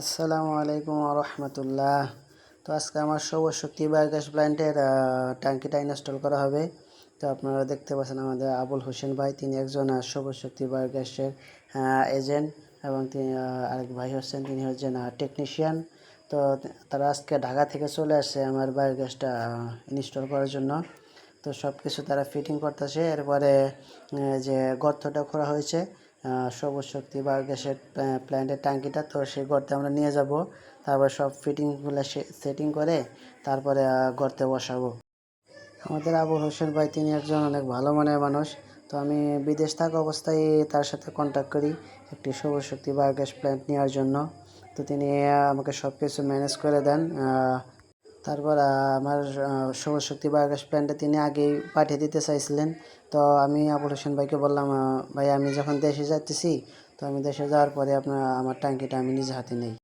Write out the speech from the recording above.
আসসালামু আলাইকুম রহমতুল্লাহ তো আজকে আমার সৌরশক্তি বায়োগ্যাস প্ল্যান্টের ট্যাঙ্কিটা ইনস্টল করা হবে। তো আপনারা দেখতে পাচ্ছেন আমাদের আবুল হোসেন ভাই তিনি একজন আহ, সৌরশক্তি বায়োগ্যাসের এজেন্ট এবং তিনি আরেক ভাই হচ্ছেন তিনি হচ্ছেন টেকনিশিয়ান তো তারা আজকে ঢাকা থেকে চলে আসছে আমার বায়োগ্যাসটা ইনস্টল করার জন্য। তো সব কিছু তারা ফিটিং করতেছে। এরপরে যে গর্তটা খোঁড়া হয়েছে সবুজ শক্তি বা গ্যাসের প্ল্যান্টের ট্যাঙ্কিটা, তো সেই গর্তে আমরা নিয়ে যাব। তারপর সব ফিটিংগুলো সেটিং করে তারপরে গর্তে বসাবো। আমাদের আবুল হোসেন ভাই, তিনি একজন অনেক ভালো মনের মানুষ। তো আমি বিদেশ থাকা অবস্থায় তার সাথে কন্ট্যাক্ট করি একটি সৌরশক্তি বায়োগ্যাস প্ল্যান্ট নেওয়ার জন্য। তো তিনি আমাকে সব কিছু ম্যানেজ করে দেন। তারপর আমার সৌরশক্তি বায়োগ্যাস প্ল্যান্টে তিনি আগেই পাঠিয়ে দিতে চাইছিলেন। তো আমি আবুল হোসেন ভাইকে বললাম ভাই, আমি যখন দেশে যাচ্ছি তো আমি দেশে যাওয়ার পরে আপনার, আমার ট্যাঙ্কিটা আমি নিজে হাতে নেই।